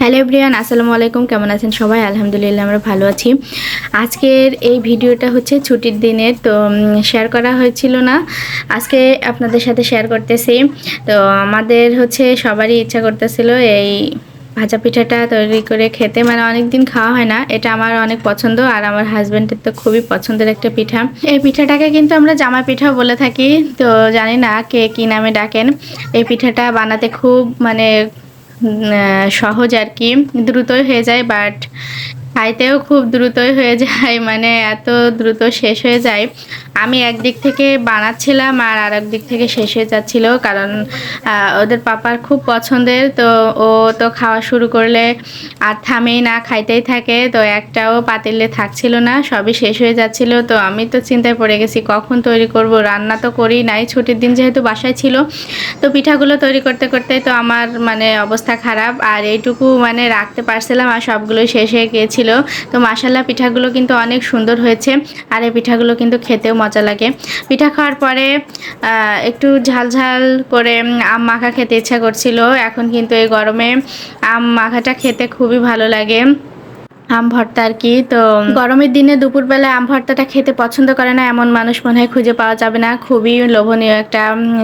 Hello everyone, আসসালামু আলাইকুম, কেমন আছেন সবাই? আলহামদুলিল্লাহ, আমরা ভালো আছি। আজকের এই ভিডিওটা হচ্ছে ছুটির দিনের, তো শেয়ার করা হয়েছিল না। আজকে আপনাদের সাথে শেয়ার করতেছি। তো, আমাদের হচ্ছে সবারই ইচ্ছা করতেছিল এই ভাজা পিঠাটা তৈরি করে খেতে। মানে অনেক দিন খাওয়া হয় না, এটা আমার অনেক পছন্দ আর আমার হাজব্যান্ডের তো খুবই পছন্দের একটা পিঠা। এই পিঠাটাকে কিন্তু আমরা জামা পিঠা বলে থাকি, তো জানি না কে কী নামে ডাকেন। এই পিঠাটা বানাতে খুব মানে সহজ আর কি দ্রুতই হয়ে যায় বাট খাইতেও খুব দ্রুতই হয়ে যায় মানে এত দ্রুত শেষ হয়ে যায়। আমি একদিক থেকে বানাচ্ছিলাম আর আরেক দিক থেকে শেষ হয়ে যাচ্ছিল, কারণ ওদের পাপার খুব পছন্দের, তো ও তো খাওয়া শুরু করলে আর থামেই না, খাইতেই থাকে, তো একটাও পাতিলে থাকছিল না, সবই শেষ হয়ে যাচ্ছিল। তো আমি তো চিন্তায় পড়ে গেছি, কখন তৈরি করব? রান্না তো করি নাই, ছুটির দিন যেহেতু বাসায় ছিল, তো পিঠাগুলো তৈরি করতে করতে তো আমার মানে অবস্থা খারাপ, আর এইটুকু মানে রাখতে পারছিলাম আর সবগুলো শেষ হয়ে গিয়েছিল। তো মাসাল্লাহ পিঠাগুলো কিন্তু অনেক সুন্দর হয়েছে আর এই পিঠাগুলো কিন্তু খেতেও মজা লাগে। পিঠা খাওয়ার পরে একটু ঝালঝাল ঝাল করে আম মাখা খেতে ইচ্ছা করছিল। এখন কিন্তু এই গরমে আম মাখাটা খেতে খুবই ভালো লাগে। আম ভর্তা আর কি। তো গরমের দিনে দুপুরবেলা আম ভর্তাটা খেতে পছন্দ করে না, এমন মানুষ মনে হয় খুঁজে পাওয়া যাবে না। খুবই লোভনীয় একটা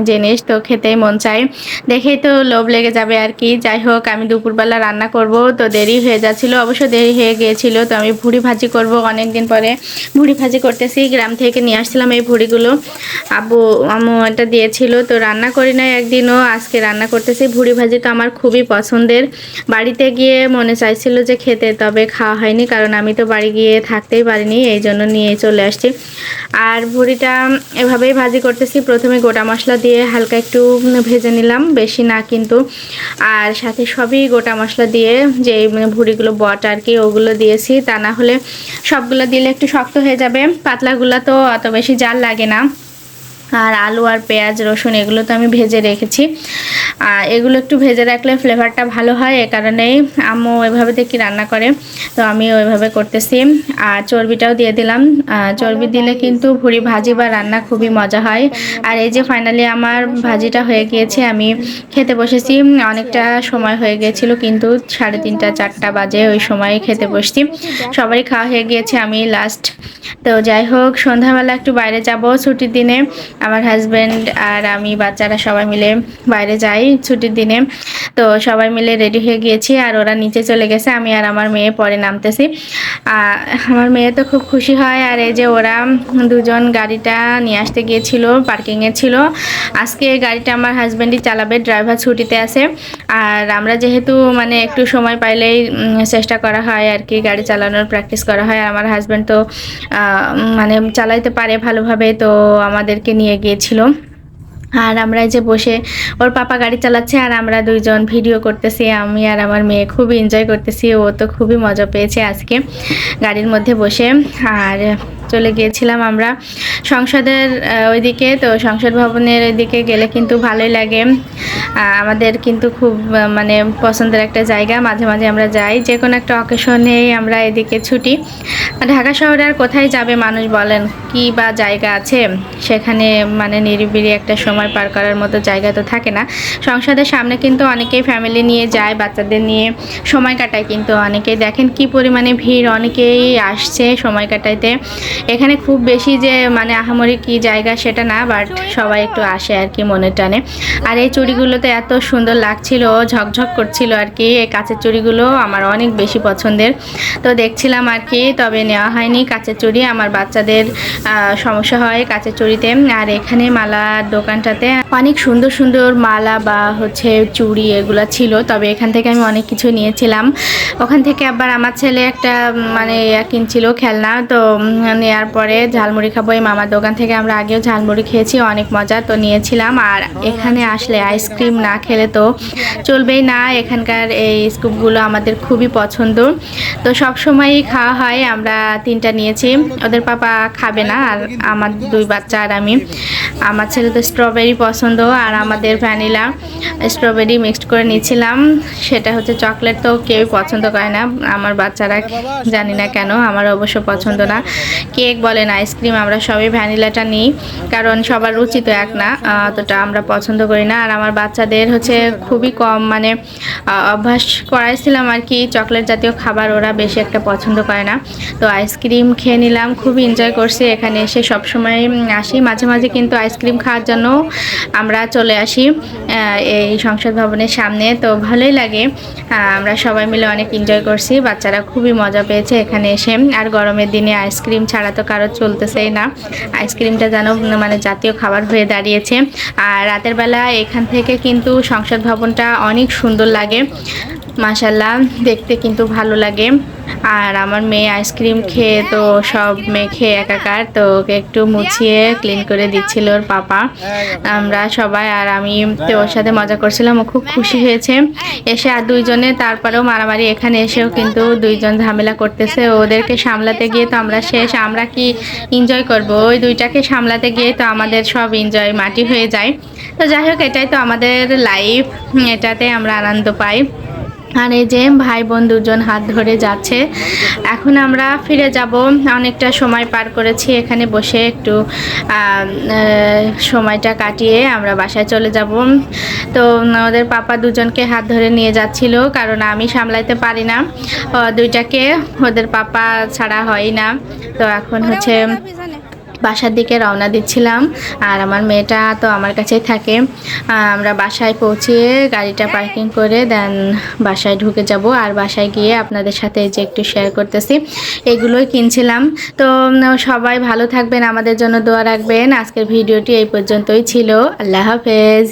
জিনিস তো খেতেই মন চায়। দেখেই তো লোভ লেগে যাবে আর কি। যাই হোক, আমি দুপুরবেলা রান্না করব, তো দেরি হয়ে যাচ্ছিল, অবশ্য দেরি হয়ে গিয়েছিল, তো আমি ভুড়ি ভাজি করব। অনেক দিন পরে ভুড়ি ভাজি করতেছি, গ্রাম থেকে নিয়ে আসছিলাম এই ভুড়িগুলো। আব্বু, আম্মু এটা দিয়েছিল, তো রান্না করি নাই একদিনও, আজকে রান্না করতেছি। ভুড়ি ভাজি তো আমার খুবই পছন্দের। বাড়িতে গিয়ে মনে চাইছিল যে খেতে, তবে খাওয়া হয়নি, কারণ আমি তো বাড়ি গিয়ে থাকতেই পারিনি, এই জন্য নিয়ে চলে আসছি। আর ভুড়িটা এভাবেই ভাজি করতেছি। প্রথমে গোটা মশলা দিয়ে হালকা একটু ভেজে নিলাম, বেশি না কিন্তু। আর সাথে সবই গোটা মশলা দিয়ে যে মানে ভুড়িগুলো বট আর কি, ওগুলো দিয়েছি। তা না হলে সবগুলো দিলে একটু শক্ত হয়ে যাবে। পাতলাগুলো তো অত বেশি জাল লাগে না। আর আলু আর পেঁয়াজ, রসুন এগুলো তো আমি ভেজে রেখেছি। আর এগুলো একটু ভেজে রাখলে ফ্লেভারটা ভালো হয়, এ কারণেই আম্মু ওইভাবে দেখি রান্না করে। তো আমি ওইভাবে করতেছি। আর চর্বিটাও দিয়ে দিলাম। চর্বি দিলে কিন্তু ভুড়ি ভাজি বা রান্না খুবই মজা হয়। আর এই যে ফাইনালি আমার ভাজিটা হয়ে গিয়েছে, আমি খেতে বসেছি। অনেকটা সময় হয়ে গিয়েছিল, কিন্তু সাড়ে তিনটা, চারটা বাজে ওই সময় খেতে বসছি। সবারই খাওয়া হয়ে গিয়েছে, আমি লাস্ট তো যাই হোক, সন্ধ্যাবেলা একটু বাইরে যাব, ছুটির দিনে। আমার হাজব্যান্ড আর আমি বাচ্চারা সবাই মিলে বাইরে যাই ছুটির দিনে। তো সবাই মিলে রেডি হয়ে গিয়েছি আর ওরা নিচে চলে গেছে, আমি আর আমার মেয়ে পরে নামতেছি। আমার মেয়ে তো খুব খুশি হয় আর এই যে ওরা দুজন গাড়িটা নিয়ে আসতে গিয়েছিল পার্কিংয়ে ছিল। আজকে গাড়িটা আমার হাজব্যান্ডই চালাবে ড্রাইভার ছুটিতে আছে। আর আমরা যেহেতু মানে একটু সময় পাইলেই চেষ্টা করা হয় আর কি, গাড়ি চালানোর প্র্যাকটিস করা হয়। আর আমার হাজব্যান্ড তো মানে চালাইতে পারে ভালোভাবে, তো আমাদেরকে নিয়ে গিয়েছিল। আর আমরা যে বসে ওর পাপা গাড়ি চালাচ্ছে আর আমরা দুইজন ভিডিও করতেছি। আমি আর আমার মেয়ে খুবই এনজয় করতেছি। ও তো খুবই মজা পেয়েছে আজকে গাড়ির মধ্যে বসে। আর চলে গিয়েছিলাম আমরা সংসদের ওইদিকে। তো সংসদ ভবনের ওইদিকে গেলে কিন্তু ভালোই লাগে। আমাদের কিন্তু খুব মানে পছন্দের একটা জায়গা। মাঝে মাঝে আমরা যাই। যে কোনো একটা অকেশনেই আমরা এদিকে ছুটি। ঢাকা শহরে আর কোথায় যাবে মানুষ বলেন? কি বা জায়গা আছে? সেখানে মানে নিরিবিলি একটা সময় পার করার মতো জায়গা তো থাকে না। সংসদের সামনে কিন্তু অনেকেই ফ্যামিলি নিয়ে যায়, বাচ্চাদের নিয়ে সময় কাটায়, কিন্তু অনেকেই দেখেন কি পরিমাণে ভিড়, অনেকেই আসছে সময় কাটাইতে। এখানে খুব বেশি যে মানে আহামরি কি জায়গা সেটা না বাট সবাই একটু আসে আর কি মনে টানে। আর এই চুড়িগুলোতে এত সুন্দর লাগছিল, ঝকঝক করছিল আর কি। এই কাঁচের চুড়িগুলো আমার অনেক বেশি পছন্দের। তো দেখছিলাম আর কি, তবে নেওয়া হয়নি। কাঁচের চুড়ি আমার বাচ্চাদের সমস্যা হয় কাঁচের চুড়িতে আর এখানে মালার দোকানটাতে অনেক সুন্দর সুন্দর মালা বা হচ্ছে চুড়ি এগুলো ছিল। তবে এখান থেকে আমি অনেক কিছু নিয়েছিলাম। ওখান থেকে আবার আমার ছেলে একটা মানে কিনছিল খেলনা। তো নেওয়ার পরে ঝালমুড়ি খাব এই মামার দোকান থেকে। আমরা আগেও ঝালমুড়ি খেয়েছি, অনেক মজা তো নিয়েছিলাম। আর এখানে আসলে আইসক্রিম না খেলে তো চলবেই না। এখানকার এই স্কুপগুলো আমাদের খুবই পছন্দ। তো সবসময়ই খাওয়া হয়। আমরা তিনটা নিয়েছি। ওদের পাপা খাবে না, আর আমার দুই বাচ্চা আর আমি। আমার ছেলে তো স্ট্রবেরি পছন্দ, আর আমাদের ভ্যানিলা স্ট্রবেরি মিক্সড করে নিয়েছিলাম। সেটা হচ্ছে চকলেট তো কেউই পছন্দ করে না। আমার বাচ্চারা জানি না কেন, আমার অবশ্য পছন্দ না। কেক বলেন আইসক্রিম আমরা সবই ভ্যানিলাটা নিই, কারণ সবার রুচি তো এক না অতটা আমরা পছন্দ করি না। আর আমার বাচ্চাদের হচ্ছে খুবই কম মানে অভ্যাস করাইছিলাম আর কি চকলেট জাতীয় খাবার ওরা বেশি একটা পছন্দ করে না। তো আইসক্রিম খেয়ে নিলাম খুব এনজয় করছি এখানে এসে। সবসময় আসি। মাঝে মাঝে কিন্তু আইসক্রিম খাওয়ার জন্য আমরা চলে আসি এই সংসদ ভবনের সামনে। তো ভালোই লাগে। আমরা সবাই মিলে অনেক এনজয় করছি। বাচ্চারা খুবই মজা পেয়েছে এখানে এসে। আর গরমের দিনে আইসক্রিম ছাড়া তো কারও চলতেছেই না। আইসক্রিমটা যেন মানে জাতীয় খাবার হয়ে দাঁড়িয়েছে। আর রাতের বেলা এখান থেকে কিন্তু সংসদ ভবনটা অনেক সুন্দর লাগে। মাশাল্লাহ দেখতে কিন্তু ভালো লাগে। আর আমার মেয়ে আইসক্রিম খেয়ে তো সব মেয়ে খেয়ে একাকার, তো ওকে একটু মুছিয়ে ক্লিন করে দিচ্ছিল ওর পাপা। আমরা সবাই আর আমি তো ওর সাথে মজা করছিলাম, ও খুব খুশি হয়েছে। এসে আর দুইজনে তারপরেও মারামারি এখানে এসেও কিন্তু দুইজন ঝামেলা করতেছে। ওদেরকে সামলাতে গিয়ে তো আমরা শেষ, আমরা কি এনজয় করব? ওই দুইটাকে সামলাতে গিয়ে তো আমাদের সব এনজয় মাটি হয়ে যায়। তো যাই হোক, এটাই তো আমাদের লাইফ এটাতে আমরা আনন্দ পাই। আর এই যে ভাই বোন দুজন হাত ধরে যাচ্ছে। এখন আমরা ফিরে যাব। অনেকটা সময় পার করেছি এখানে বসে একটু সময়টা কাটিয়ে আমরা বাসায় চলে যাব। তো ওদের পাপা দুজনকে হাত ধরে নিয়ে যাচ্ছিল কারণ আমি সামলাইতে পারি না। দুইটাকে ওদের পাপা ছাড়া হয় না। তো এখন হচ্ছে বাসার দিকে রওনা দিচ্ছিলাম। আর আমার মেয়েটা তো আমার কাছেই থাকে। আমরা বাসায় পৌঁছিয়ে গাড়িটা পার্কিং করে দেন বাসায় ঢুকে যাব। আর বাসায় গিয়ে আপনাদের সাথে যে একটু শেয়ার করতেছি, এগুলোই কিনছিলাম। তো সবাই ভালো থাকবেন, আমাদের জন্য দোয়া রাখবেন। আজকের ভিডিওটি এই পর্যন্তই ছিল। আল্লাহ হাফেজ।